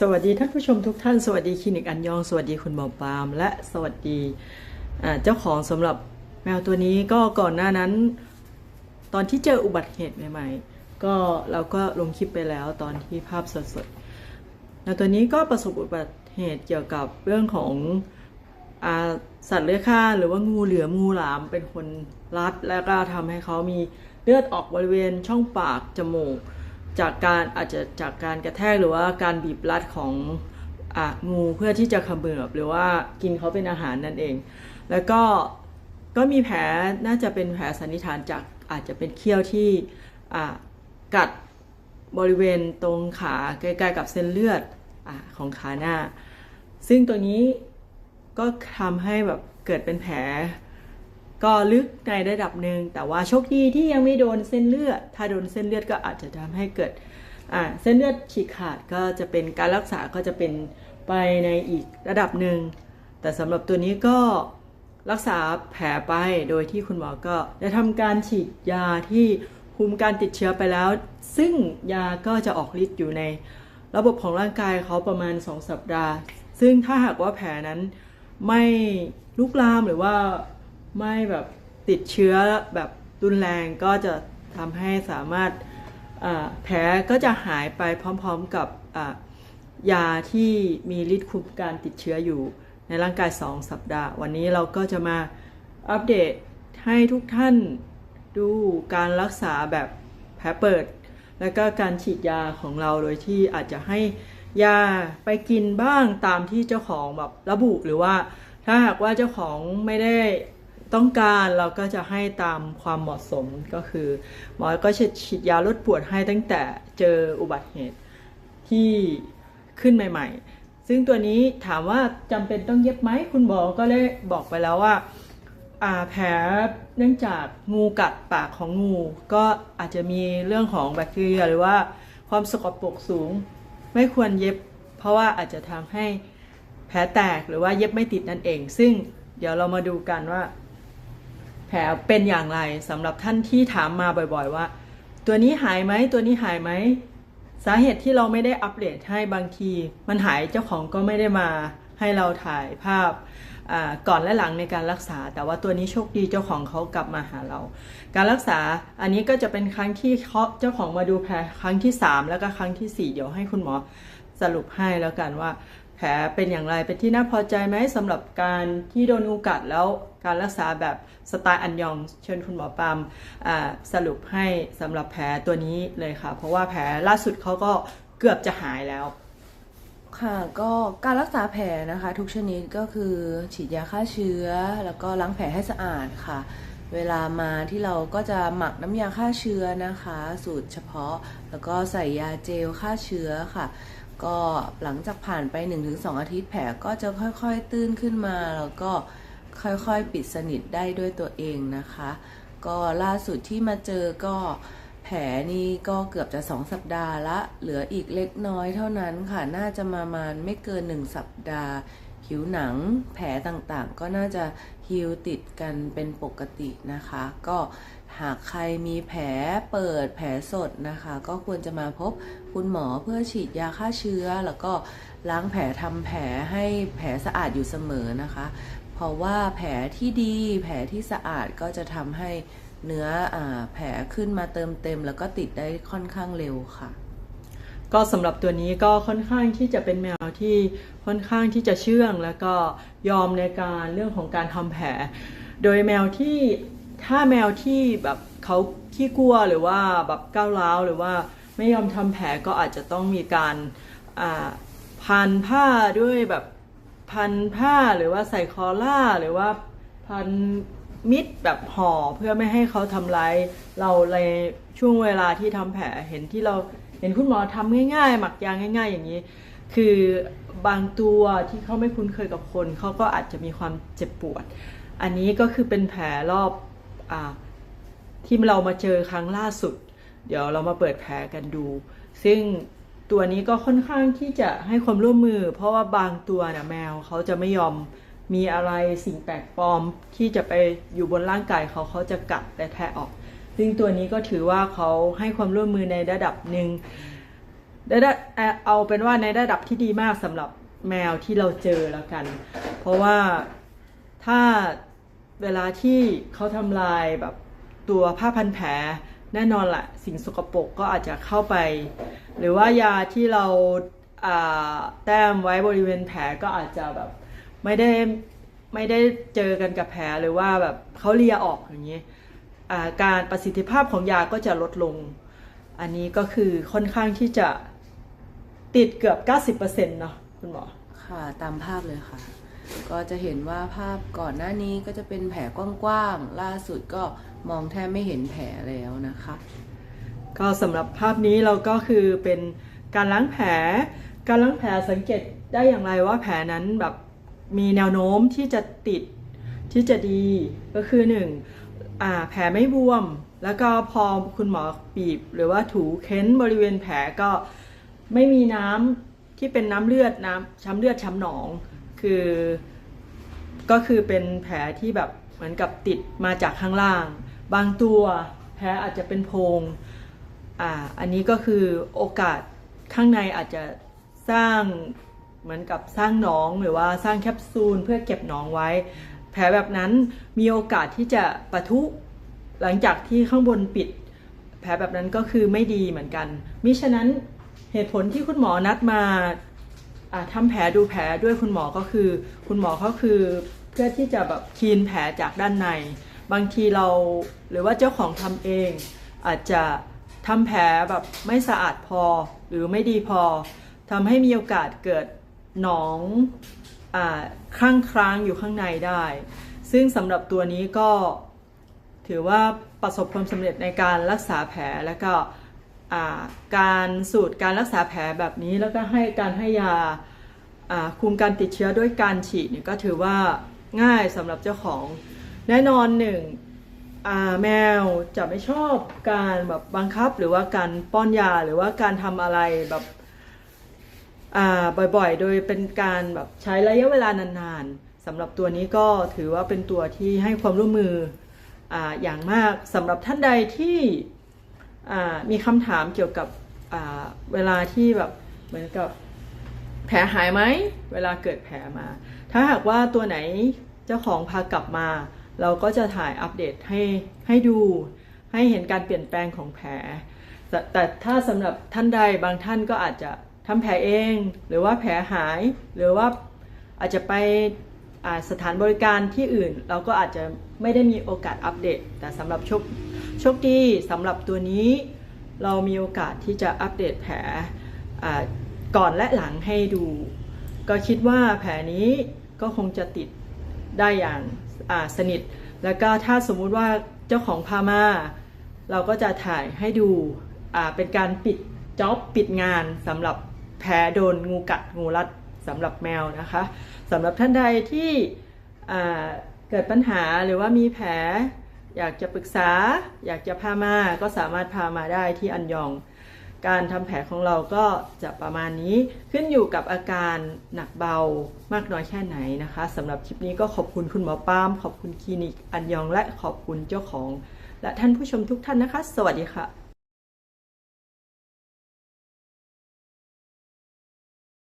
สวัสดีท่านผู้ชมทุกท่าน สวัสดีคลินิกอันยอง สวัสดีคุณหมอปาล์มและสวัสดีเจ้าของสำหรับแมวตัวนี้ก็ก่อนหน้านั้น ตอนที่เจออุบัติเหตุใหม่ๆ ก็เราก็ลงคลิปไปแล้วตอนที่ภาพสดๆแมวตัวนี้ก็ประสบอุบัติเหตุเกี่ยวกับเรื่องของอสัตว์เลื้อยคลานหรือว่างูเหลือมงูหลามเป็นคนรัด แล้วก็ทำให้เขามีเลือดออกบริเวณช่องปากจมูก จากการอาจจะจากการกระแทกหรือว่าการบีบรัดขององูเพื่อที่จะขมือบหรือว่ากินเขาเป็นอาหารนั่นเอง แล้วก็ก็มีแผลน่าจะเป็นแผลสันนิษฐานจากอาจจะเป็นเขี้ยวที่กัดบริเวณตรงขาใกล้ๆกับเส้นเลือดอของขาหน้า ซึ่งตัวนี้ก็ทำให้แบบเกิดเป็นแผล ก็ลึกในระดับหนึ่งแต่ว่าโชคดีที่ยังไม่โดนเส้นเลือด ถ้าโดนเส้นเลือดก็อาจจะทำให้เกิดอ่าเส้นเลือดฉีกขาดก็จะเป็นการรักษาก็จะเป็นไปในอีกระดับหนึ่งแต่สำหรับตัวนี้ก็รักษาแผลไปโดยที่คุณหมอก็ได้ทำการฉีดยาที่คุมการติดเชื้อไปแล้ว ซึ่งยาก็จะออกฤทธิ์อยู่ในระบบของร่างกายเขาประมาณ 2 สัปดาห์ ซึ่งถ้าหากว่าแผลนั้นไม่ลุกลามหรือว่า ไม่แบบติดเชื้อแบบรุนแรงก็จะทำให้สามารถแผลก็จะหายไปพร้อมๆกับยาที่มีฤทธิ์คุมการติดเชื้ออยู่ในร่างกาย 2 สัปดาห์ วันนี้เราก็จะมาอัปเดตให้ทุกท่านดูการรักษาแบบแผลเปิด แล้วก็การฉีดยาของเราโดยที่อาจจะให้ยาไปกินบ้างตามที่เจ้าของแบบระบุหรือว่าถ้าหากว่าเจ้าของไม่ได้ ต้องการเราก็จะให้ตามความเหมาะสมก็คือหมอก็จะฉีดยาลดปวดให้ตั้งแต่เจออุบัติเหตุที่ขึ้นใหม่ ๆ ซึ่งตัวนี้ถามว่าจำเป็นต้องเย็บไหมคุณหมอก็ได้บอกไปแล้วว่าแผลเนื่องจากงูกัดปากของงู ก็อาจจะมีเรื่องของแบคทีเรียหรือว่าความสกปรกสูง ไม่ควรเย็บ เพราะว่าอาจจะทำให้แผลแตกหรือว่าเย็บไม่ติดนั่นเอง ซึ่งเดี๋ยวเรามาดูกันว่า ผลเป็นอย่างไรสำหรับท่านที่ถามมาบ่อยๆว่า ตัวนี้หายไหมตัวนี้หายไหมสาเหตุที่เราไม่ได้อัปเดตให้บางที มันหายเจ้าของก็ไม่ได้มาให้เราถ่ายภาพก่อนและหลังในการรักษา แต่ว่าตัวนี้โชคดีเจ้าของเขากลับมาหาเรา การรักษาอันนี้ก็จะเป็นครั้งที่เขาเจ้าของมาดูแผลครั้งที่ 3 แล้วก็ครั้งทีสี่4 เดี๋ยวให้คุณหมอสรุปให้แล้วกันว่า แผลเป็นอย่างไรเป็นที่น่าพอใจไหมสำหรับการที่โดนงูกัดแล้วการรักษาแบบสไตล์อันยองเชิญคุณหมอปามสรุปให้สำหรับแผลตัวนี้เลยค่ะ เพราะว่าแผลล่าสุดเขาก็เกือบจะหายแล้วค่ะก็การรักษาแผลนะคะ ทุกชนิดก็คือฉีดยาฆ่าเชื้อ แล้วก็ล้างแผลให้สะอาดค่ะ เวลามาที่เราก็จะหมักน้ำยาฆ่าเชื้อนะคะ สูตรเฉพาะ แล้วก็ใส่ยาเจลฆ่าเชื้อค่ะ ก็หลังจากผ่านไป 1-2 อาทิตย์แผลก็จะค่อยๆตื้นขึ้นมา แล้วก็ค่อยๆปิดสนิทได้ด้วยตัวเองนะคะ ก็ล่าสุดที่มาเจอก็แผลนี่ก็เกือบจะ 2 สัปดาห์ละ เหลืออีกเล็กน้อยเท่านั้นค่ะ น่าจะประมาณไม่เกิน 1 สัปดาห์ ผิวหนังแผลต่างๆ ก็น่าจะฮิวติดกันเป็นปกตินะคะ ก็หากใครมีแผลเปิดแผลสดนะคะ ก็ควรจะมาพบคุณหมอเพื่อฉีดยาฆ่าเชื้อ แล้วก็ล้างแผลทำแผลให้แผลสะอาดอยู่เสมอนะคะ เพราะว่าแผลที่ดีแผลที่สะอาดก็จะทำให้เนื้ออแผลขึ้นมาเติมเต็ม แล้วก็ติดได้ค่อนข้างเร็วค่ะ ก็สำหรับตัวนี้ก็ค่อนข้างที่จะเป็นแมวที่ค่อนข้างที่จะเชื่อง แล้วก็ยอมในการเรื่องของการทำแผล โดยแมวที่ถ้าแมวที่แบบเขาขี้กลัวหรือว่าแบบก้าวร้าวหรือว่าไม่ยอมทำแผลก็อาจจะต้องมีการพันผ้าด้วยแบบพันผ้าหรือว่าใส่คอล่าหรือว่าพันมิดแบบห่อเพื่อไม่ให้เขาทำร้ายเราในช่วงเวลาที่ทำแผลเห็นที่เรา ห็นคุณหมอทำง่าย ๆ หมักยางง่าย ๆ อย่างนี้ คือบางตัวที่เขาไม่คุ้นเคยกับคนเขาก็อาจจะมีความเจ็บปวด อันนี้ก็คือเป็นแผลรอบอที่เรามาเจอครั้งล่าสุด เดี๋ยวเรามาเปิดแผลกันดู ซึ่งตัวนี้ก็ค่อนข้างที่จะให้ความร่วมมือ เพราะว่าบางตัวนะแมวเขาจะไม่ยอมมีอะไรสิ่งแปลกปลอมที่จะไปอยู่บนร่างกายเขาเขาจะกัดและแทะออก ซึ่งตัวนี้ก็ถือว่าเขาให้ความร่วมมือในระดับหนึ่งได้ได้เอ่อเอาเป็นว่าในระดับที่ดีมากสำหรับแมวที่เราเจอแล้วกัน เพราะว่าถ้าเวลาที่เขาทำลายแบบตัวผ้าพันแผลแน่นอนละสิ่งสกปรกก็อาจจะเข้าไป หรือว่ายาที่เราาแต้มไว้บริเวณแผลก็อาจจะแบบไม่ได้ไม่ได้เจอกันกับแผลหรือว่าแบบเขาเลียออกอย่างนี้ การประสิทธิภาพของยาก็จะลดลง อันนี้ก็คือค่อนข้างที่จะติดเกือบ 90%เนาะคุณหมอ ค่ะ ตามภาพเลยค่ะ ก็จะเห็นว่าภาพก่อนหน้านี้ก็จะเป็นแผลกว้างๆ ล่าสุดก็มองแทบไม่เห็นแผลแล้วนะคะ ก็สำหรับภาพนี้เราก็คือเป็นการล้างแผล การล้างแผลสังเกตได้อย่างไรว่าแผลนั้นแบบมีแนวโน้มที่จะติดที่จะดีก็คือหนึ่งอ่า แผลไม่บวม แล้วก็พอคุณหมอบีบ หรือว่าถูเค้นบริเวณแผลก็ไม่มีน้ำที่เป็นน้ำเลือดน้ำช้ำเลือดช้ำหนอง คือก็คือเป็นแผลที่แบบเหมือนกับติดมาจากข้างล่าง บางตัวแผลอาจจะเป็นโพรงอ่าอันนี้ก็คือโอกาสข้างในอาจจะสร้างเหมือนกับสร้างหนองหรือว่าสร้างแคปซูลเพื่อเก็บหนองไว้ แผลแบบนั้นมีโอกาสที่จะปะทุ หลังจากที่ข้างบนปิด แผลแบบนั้นก็คือไม่ดีเหมือนกัน มิฉะนั้นเหตุผลที่คุณหมอนัดมาอ่าทำแผลดูแผลด้วยคุณหมอก็คือ คุณหมอเขาคือเพื่อที่จะแบบคลีนแผลจากด้านใน บางทีเราหรือว่าเจ้าของทำเอง อาจจะทำแผลแบบไม่สะอาดพอหรือไม่ดีพอทำให้มีโอกาสเกิดหนอง คลั่งคล้างอยู่ข้างในได้ ซึ่งสำหรับตัวนี้ก็ถือว่าประสบความสำเร็จในการรักษาแผลแล้วก็การสูตรการรักษาแผลแบบนี้แล้วก็ให้การให้ยาคุมการติดเชื้อด้วยการฉีดเนี่ยก็ถือว่าง่ายสำหรับเจ้าของ แน่นอนหนึ่งแมวจะไม่ชอบการแบบบังคับหรือว่าการป้อนยาหรือว่าการทำอะไรแบบ บ่อยๆ โดยเป็นการแบบใช้ระยะเวลานานๆสำหรับตัวนี้ก็ถือว่าเป็นตัวที่ให้ความร่วมมือออย่างมากสำหรับท่านใดที่มีคำถามเกี่ยวกับเวลาที่แบบเหมือนกับแผลหายไหมเวลาเกิดแผลมา ถ้าหากว่าตัวไหนเจ้าของพากลับมา เราก็จะถ่ายอัปเดตให้ให้ดูให้เห็นการเปลี่ยนแปลงของแผล แต่แต่ถ้าสำหรับท่านใดบางท่านก็อาจจะ ทำแผลเอง หรือว่าแผลหาย หรือว่าอาจจะไปสถานบริการที่อื่น เราก็อาจจะไม่ได้มีโอกาสอัปเดต แต่สำหรับโชคโชคดีสำหรับตัวนี้ เรามีโอกาสที่จะอัปเดตแผลก่อนและหลังให้ดู ก็คิดว่าแผลนี้ก็คงจะติดได้อย่างสนิท แล้วก็ถ้าสมมุติว่าเจ้าของพามาเราก็จะถ่ายให้ดูเป็นการปิดจ็อบปิดงานสำหรับ แผลโดนงูกัดงูรัดสำหรับแมวนะคะสำหรับท่านใดที่เกิดปัญหาหรือว่ามีแผลอยากจะปรึกษา อยากจะพามาก็สามารถพามาได้ที่อันยอง การทำแผลของเราก็จะประมาณนี้ขึ้นอยู่กับอาการหนักเบามากน้อยแค่ไหนนะคะสำหรับคลิปนี้ก็ขอบคุณคุณหมอป้าม ขอบคุณคลินิกอันยองและขอบคุณเจ้าของ และท่านผู้ชมทุกท่านนะคะ สวัสดีค่ะ